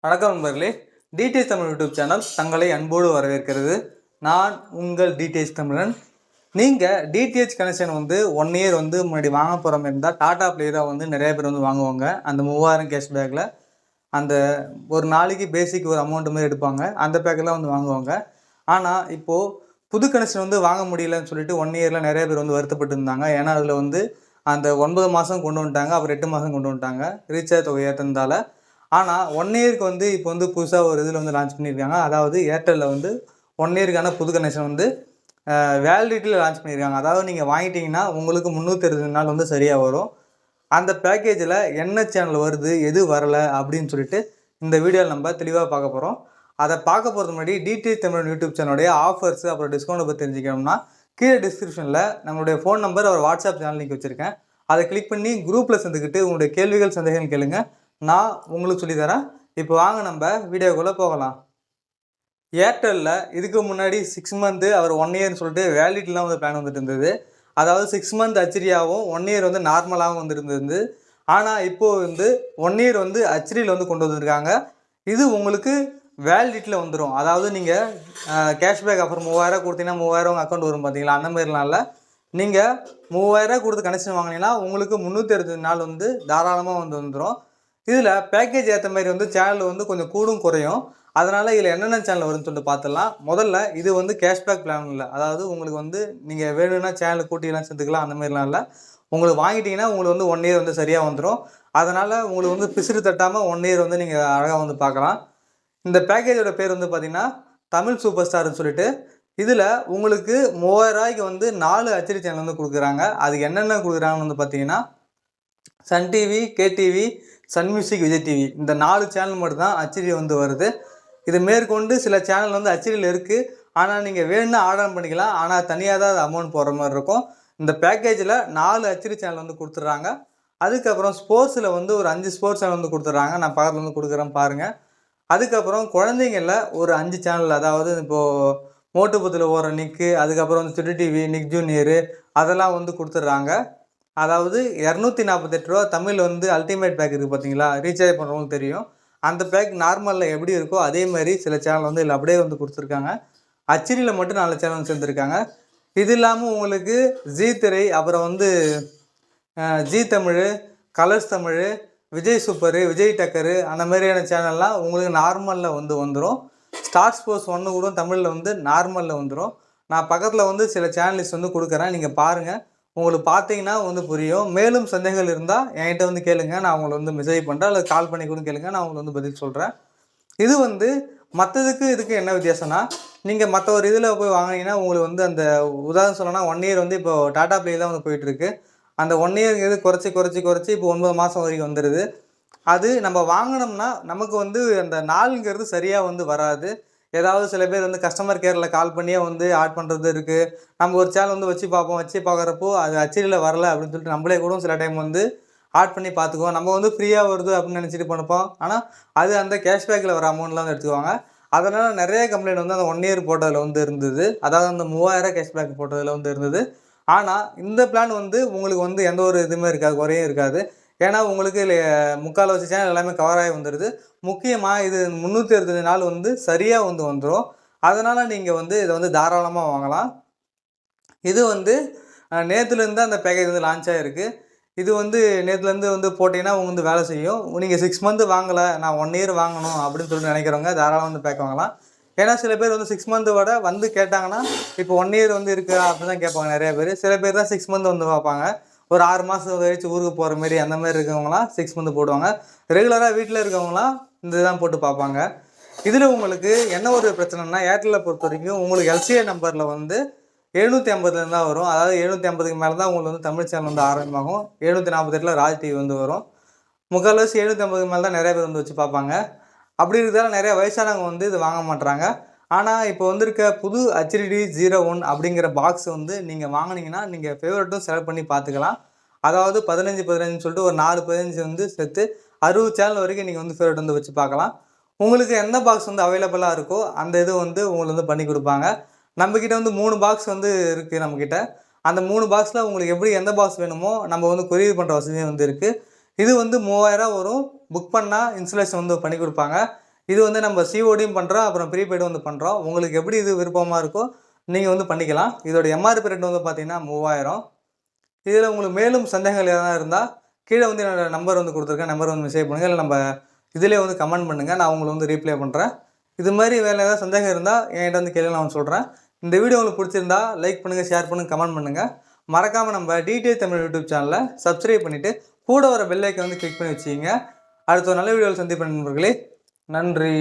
வணக்கம் நண்பர்களே. TDS Tamil YouTube channel தங்களை அன்போடு வரவேற்கிறது. நான் உங்கள் டிடிஎஸ் தமிழன். நீங்கள் டிடிஹெச் கனெக்ஷன் வந்து ஒன் இயர் வந்து முன்னாடி வாங்க போகிற மாதிரி இருந்தால் டாடா பிளேயராக வந்து நிறைய பேர் வந்து வாங்குவாங்க. அந்த மூவாயிரம் கேஷ்பேக்கில் அந்த ஒரு நாளைக்கு பேசிக் ஒரு அமௌண்ட் மாதிரி எடுப்பாங்க. அந்த பேக்கெல்லாம் வந்து வாங்குவாங்க. ஆனால் இப்போது புது கனெக்ஷன் வந்து வாங்க முடியலன்னு சொல்லிட்டு ஒன் இயரில் நிறைய பேர் வந்து வருத்தப்பட்டு இருந்தாங்க. ஏன்னா அதில் வந்து அந்த ஒன்பது மாதம் கொண்டு வந்துட்டாங்க. அப்புறம் எட்டு மாதம் கொண்டு வந்துட்டாங்க. ரீசார்ஜ் தொகை ஏற்றதால ஆனால் ஒன் இயருக்கு வந்து இப்போ வந்து புதுசாக ஒரு இதில் வந்து லான்ச் பண்ணியிருக்காங்க அதாவது ஏர்டெல்லில் வந்து ஒன் இயருக்கான புது கனெக்ஷன் வந்து வேலிடிட்டியில் லான்ச் பண்ணியிருக்காங்க அதாவது நீங்கள் வாங்கிட்டீங்கன்னா உங்களுக்கு முந்நூற்றி அறுபது நாள் வந்து சரியாக வரும். அந்த பேக்கேஜில் என்ன சேனல் வருது எது வரலை அப்படின்னு சொல்லிட்டு இந்த வீடியோவில் நம்ம தெளிவாக பார்க்க போகிறோம் அதை பார்க்க போகிறது முன்னாடி டிடிஎச் தமிழ் யூடியூப் சேனலுடைய ஆஃபர்ஸ் அப்புறம் டிஸ்கவுண்ட்டை பற்றி தெரிஞ்சுக்கணும்னா கீழே டிஸ்கிரிப்ஷனில் நம்மளுடைய ஃபோன் நம்பர் அவர் வாட்ஸ்அப் சேனல் லிங்க் வச்சுருக்கேன். அதை கிளிக் பண்ணி குரூப்பில் சேர்ந்துக்கிட்டு உங்களுடைய கேள்விகள் சந்தேகங்கள் கேளுங்கள் நான் உங்களுக்கு சொல்லித்தரேன். இப்போ வாங்க நம்ம வீடியோக்குள்ளே போகலாம். ஏர்டெல்லில் இதுக்கு முன்னாடி சிக்ஸ் மந்த்து அவர் ஒன் இயர்னு சொல்லிட்டு வேலிட்டிலாம் வந்து பிளான் வந்துட்டு இருந்தது. அதாவது சிக்ஸ் மந்த் அச்சரியாகவும் ஒன் இயர் வந்து நார்மலாகவும் வந்துருந்தது ஆனால் இப்போது வந்து ஒன் இயர் வந்து அச்சரியில் வந்து கொண்டு வந்திருக்காங்க. இது உங்களுக்கு வேலிடிட்டியில் வந்துடும் அதாவது நீங்கள் கேஷ்பேக் ஆஃபர் மூவாயிரம் கொடுத்தீங்கன்னா மூவாயிரம் உங்கள் அக்கௌண்ட் வரும் பார்த்தீங்களா அந்த மாதிரிலாம் இல்லை நீங்கள் மூவாயிரம் கொடுத்து கனெக்ஷன் வாங்கினீங்கன்னா உங்களுக்கு முந்நூற்றி அறுபது நாள் வந்து தாராளமாக வந்து வந்துடும் இதில் பேக்கேஜ் ஏற்ற மாதிரி வந்து சேனல் வந்து கொஞ்சம் கூடும் குறையும். அதனால் இதில் என்னென்ன சேனல் வரும்னு சொல்லிட்டு பார்த்துடலாம் முதல்ல இது வந்து கேஷ்பேக் பிளான் இல்லை. அதாவது உங்களுக்கு வந்து நீங்கள் வேணும்னா சேனல் கூட்டிலாம் சேர்த்துக்கலாம் அந்த மாதிரிலாம் இல்லை. உங்களுக்கு வாங்கிட்டீங்கன்னா உங்களுக்கு வந்து ஒன் இயர் வந்து சரியாக வந்துடும் அதனால் உங்களுக்கு வந்து பிசிறு தட்டாமல் ஒன் இயர் வந்து நீங்கள் அழகாக வந்து பார்க்கலாம் இந்த பேக்கேஜோட பேர் வந்து பார்த்திங்கன்னா தமிழ் சூப்பர் ஸ்டார்னு சொல்லிட்டு. இதில் உங்களுக்கு மூவாயிரம் ரூபாய்க்கு வந்து நாலு அச்சடி சேனல் வந்து கொடுக்குறாங்க. அதுக்கு என்னென்ன கொடுக்குறாங்கன்னு வந்து பார்த்தீங்கன்னா Sun TV KTV Sun music Vijay TV. இந்த நாலு சேனல் மட்டும் தான் வந்து வருது. இது மேற்கொண்டு சில சேனல் வந்து ஹச்டியில் இருக்குது ஆனால் நீங்கள் வேணும்னா ஆர்டர் பண்ணிக்கலாம். ஆனால் தனியாக தான் அமௌண்ட் போடுற மாதிரி இருக்கும். இந்த பேக்கேஜில் நாலு ஹச்டி சேனல் வந்து கொடுத்துட்றாங்க. அதுக்கப்புறம் ஸ்போர்ட்ஸில் வந்து ஒரு அஞ்சு ஸ்போர்ட்ஸ் சேனல் வந்து கொடுத்துட்றாங்க. நான் பக்கத்தில் வந்து கொடுக்குறேன் பாருங்கள் அதுக்கப்புறம் குழந்தைங்களில் ஒரு அஞ்சு சேனல் அதாவது இப்போது மோட்டுபுத்தில் ஓடுற நிக்கு அதுக்கப்புறம் வந்து சுட்டி டிவி நிக் ஜூனியரு அதெல்லாம் வந்து கொடுத்துட்றாங்க. அதாவது இரநூத்தி நாற்பத்தெட்டு ரூபா தமிழ் வந்து அல்டிமேட் பேக் இருக்குது பார்த்தீங்களா ரீசார்ஜ் பண்ணுறவங்களுக்கு தெரியும். அந்த பேக் நார்மலில் எப்படி இருக்கோ அதே மாதிரி சில சேனல் வந்து இதில் அப்படியே வந்து கொடுத்துருக்காங்க. அச்சிரியில் மட்டும் நாலு சேனல் சேர்ந்துருக்காங்க. இது இல்லாமல் உங்களுக்கு ஜீ திரை அப்புறம் வந்து G Zee Tamil Colors Tamil Vijay super Vijay Takkar அந்த மாதிரியான சேனல்லாம் உங்களுக்கு நார்மலில் வந்து வந்துடும் ஸ்டார் ஸ்போர்ட்ஸ் ஒன்று கூட தமிழில் வந்து நார்மலில் வந்துடும் நான் பக்கத்தில் வந்து சில சேனல்ஸ் வந்து கொடுக்குறேன். நீங்கள் பாருங்கள் உங்களுக்கு பார்த்தீங்கன்னா வந்து புரியும். மேலும் சந்தேகங்கள் இருந்தால் என்கிட்ட வந்து கேளுங்க. நான் அவங்கள வந்து மெசேஜ் பண்ணுறேன் அல்லது கால் பண்ணி கூட கேளுங்க. நான் அவங்களை வந்து பதில் சொல்கிறேன் இது வந்து மற்றதுக்கு இதுக்கு என்ன வித்தியாசம்னா நீங்கள் மற்ற ஒரு இதில் போய் வாங்கினீங்கன்னா உங்களுக்கு வந்து அந்த உதாரணம் சொல்லணும்னா ஒன் இயர் வந்து இப்போ டாடா பிளே தான் வந்து போயிட்டுருக்கு. அந்த ஒன் இயர்ங்கிறது குறைச்சி குறைச்சி குறைச்சி இப்போ ஒன்பது மாதம் வரைக்கும் வந்துடுது அது நம்ம வாங்கினோம்னா நமக்கு வந்து அந்த நாளுங்கிறது சரியாக வந்து வராது. ஏதாவது சில பேர் வந்து கஸ்டமர் கேரில் கால் பண்ணியே வந்து ஆட் பண்ணுறது இருக்குது நம்ம ஒரு சேனல் வந்து வச்சு பார்ப்போம் வச்சு பார்க்குறப்போ அது அச்சரியில் வரல அப்படின்னு சொல்லிட்டு நம்மளே கூட சில டைம் வந்து ஆட் பண்ணி பார்த்துக்குவோம். நம்ம வந்து ஃப்ரீயாக வருது அப்படின்னு நினச்சிட்டு பண்ணப்போம். ஆனால் அது அந்த கேஷ்பேக்கில் வர அமௌண்ட்லாம் வந்து எடுத்துக்குவாங்க. அதனால் நிறைய கம்ப்ளைண்ட் வந்து அந்த ஒன் இயர் போட்டதில் வந்து இருந்தது. அதாவது அந்த மூவாயிரம் கேஷ்பேக் போட்டதில் வந்து இருந்தது. ஆனால் இந்த பிளான் வந்து உங்களுக்கு வந்து எந்த ஒரு இதுவுமே இருக்காது குறையும் இருக்காது. ஏன்னா உங்களுக்கு முக்கால் வச்சு சேனல் எல்லாமே கவர் ஆகி வந்துடுது முக்கியமாக இது முந்நூற்றி அறுபத்தஞ்சு நாள் வந்து சரியாக வந்து வந்துடும் அதனால் நீங்கள் வந்து இதை வந்து தாராளமாக வாங்கலாம். இது வந்து நேற்றுலேருந்து அந்த பேக்கேஜ் வந்து லான்ச் ஆகிருக்கு இது வந்து நேற்றுலேருந்து வந்து போட்டிங்கன்னா உங்க வந்து வேலை செய்யும். நீங்கள் சிக்ஸ் மந்த்து வாங்கலை நான் ஒன் இயர் வாங்கணும் அப்படின்னு சொல்லிட்டு நினைக்கிறவங்க தாராளமாக வந்து பேக் வாங்கலாம். ஏன்னா சில பேர் வந்து சிக்ஸ் மந்த் விட வந்து கேட்டாங்கன்னா இப்போ ஒன் இயர் வந்து இருக்கா? அப்படின்னு தான் கேட்பாங்க நிறைய பேர். சில பேர் தான் சிக்ஸ் மந்த் வந்து பார்ப்பாங்க. ஒரு ஆறு மாதம் கழிச்சு ஊருக்கு போகிற மாதிரி அந்த மாதிரி இருக்கவங்களாம் சிக்ஸ் மந்த் போடுவாங்க. ரெகுலராக வீட்டில் இருக்கவங்களாம் இந்த தான் போட்டு பார்ப்பாங்க. இதில் உங்களுக்கு என்ன ஒரு பிரச்சனைனா ஏர்டெல்லை பொறுத்த வரைக்கும் உங்களுக்கு எல்சிஏ நம்பரில் வந்து எழுநூற்றி ஐம்பதுலேருந்து தான் வரும். அதாவது எழுநூற்றி ஐம்பதுக்கு மேலே தான் உங்களுக்கு வந்து தமிழ் சேனல் வந்து ஆரம்பமாகும். எழுநூற்றி நாற்பத்தெட்டில் ராஜ் டிவி வந்து வரும். முக்கால்வாசி எழுநூற்றி ஐம்பதுக்கு மேலே தான் நிறைய பேர் வந்து வச்சு பார்ப்பாங்க. அப்படி இருக்கிறதால நிறைய வயசானவங்க வந்து இது வாங்க மாட்டுறாங்க ஆனால் இப்போ வந்திருக்க புது ஹெச்டிடி ஜீரோ ஒன் அப்படிங்கிற பாக்ஸ் வந்து நீங்கள் வாங்கினீங்கன்னா நீங்கள் ஃபேவரட்டும் செலக்ட் பண்ணி பார்த்துக்கலாம். அதாவது பதினஞ்சு பதினஞ்சுன்னு சொல்லிட்டு ஒரு நாலு பதினஞ்சு வந்து சேர்த்து அறுபது சேனல் வரைக்கும் நீங்கள் வந்து ஃபேவரட் வந்து வச்சு பார்க்கலாம். உங்களுக்கு எந்த பாக்ஸ் வந்து அவைலபிளாக இருக்கோ அந்த இது வந்து உங்களுக்கு வந்து பண்ணி கொடுப்பாங்க. நம்மக்கிட்ட வந்து மூணு பாக்ஸ் வந்து இருக்குது நம்மக்கிட்ட அந்த மூணு பாக்ஸில் உங்களுக்கு எப்படி எந்த பாக்ஸ் வேணுமோ நம்ம வந்து கொரியர் பண்ணுற வசதியும் வந்து இருக்குது இது வந்து மூவாயிரம் வரும். புக் பண்ணால் இன்சுலேஷன் வந்து பண்ணி கொடுப்பாங்க. இது வந்து நம்ம சிஓடியும் பண்ணுறோம் அப்புறம் ப்ரீபெய்டும் வந்து பண்ணுறோம் உங்களுக்கு எப்படி இது விருப்பமாக இருக்கோ நீங்கள் வந்து பண்ணிக்கலாம். இதோட எம்ஆர்பி ரேட் வந்து பார்த்தீங்கன்னா மூவாயிரம். இதில் உங்களுக்கு மேலும் சந்தேகங்கள் எதனா இருந்தால் கீழே வந்து என்னோட நம்பர் வந்து கொடுத்துருக்கேன். நம்பர் வந்து மெசேஜ் பண்ணுங்கள் இல்லை நம்ம இதிலே வந்து கமெண்ட் பண்ணுங்கள் நான் உங்களை வந்து ரீப்ளை பண்ணுறேன் இது மாதிரி வேறு ஏதாவது சந்தேகம் இருந்தால் என்கிட்ட வந்து கேள்வி நான் சொல்கிறேன் இந்த வீடியோ உங்களுக்கு பிடிச்சிருந்தா லைக் பண்ணுங்கள் ஷேர் பண்ணுங்கள் கமெண்ட் பண்ணுங்கள் மறக்காமல் நம்ம டிடிஎச் தமிழ் யூடியூப் சேனலை சப்ஸ்கிரைப் பண்ணிவிட்டு கூட வர பெல்லைக்கை வந்து கிளிக் பண்ணி வச்சுக்கிங்க. அடுத்த ஒரு நல்ல வீடியோவில் சந்திப்பேன் நண்பர்களே. நன்றி.